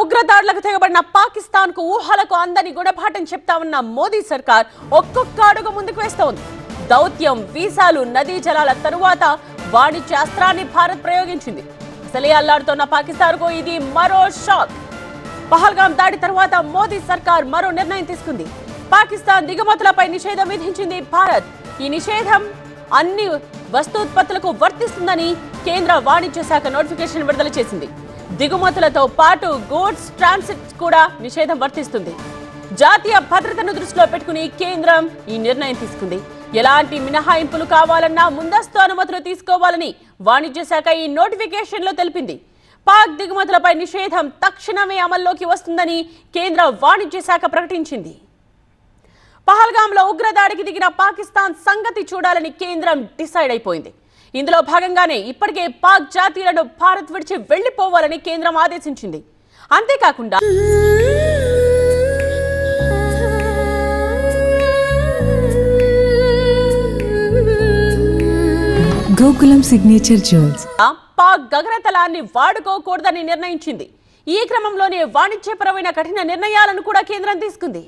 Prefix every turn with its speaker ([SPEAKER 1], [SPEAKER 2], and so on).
[SPEAKER 1] ఉగ్రదాడులకు తెగబడిన పాకిస్తాన్కు ఊహలకు అందని గుణపాఠం చెప్తా ఉన్న మోదీ సర్కార్ ఒక్కొక్క అడుగు ముందుకు వేస్తోంది. దౌత్యం వీసాలు నదీ జలాల తరువాత వాణిజ్య అస్త్రాన్ని భారత్ ప్రయోగించింది. అసలే అల్లాడుతున్న పాకిస్తాన్కు ఇది మరో షాక్. పహల్గాం దాడి తర్వాత మోదీ సర్కార్ మరో నిర్ణయం తీసుకుంది. పాకిస్తాన్ దిగుమతులపై నిషేధం విధించింది భారత్. ఈ నిషేధం అన్ని వస్తూత్పత్తులకు వర్తిస్తుందని కేంద్ర వాణిజ్య శాఖ నోటిఫికేషన్ విడుదల చేసింది. దిగుమతులతో పాటు గూడ్స్ ట్రాన్సిట్ కూడా నిషేధం వర్తిస్తుంది. జాతీయ భద్రతను దృష్టిలో పెట్టుకుని కేంద్రం ఈ నిర్ణయం తీసుకుంది. ఎలాంటి మినహాయింపులు కావాలన్నా ముందస్తు అనుమతులు తీసుకోవాలని వాణిజ్య శాఖ ఈ నోటిఫికేషన్లో తెలిపింది. పాక్ దిగుమతులపై నిషేధం తక్షణమే అమల్లోకి వస్తుందని కేంద్ర వాణిజ్య శాఖ ప్రకటించింది. పహల్గాంలో ఉగ్రదాడికి దిగిన పాకిస్తాన్ సంగతి చూడాలని కేంద్రం డిసైడ్ అయిపోయింది. ఇందులో భాగంగానే ఇప్పటికే పాక్ జాతీయులను భారత్ విడిచి వెళ్ళిపోవాలని కేంద్రం ఆదేశించింది. అంతేకాకుండా
[SPEAKER 2] గోకులం సిగ్నేచర్ జ్యువెల్స్
[SPEAKER 1] పాక్ గగనతలాన్ని వాడుకోకూడదని నిర్ణయించింది. ఈ క్రమంలోనే వాణిజ్యపరమైన కఠిన నిర్ణయాలను కూడా కేంద్రం తీసుకుంది.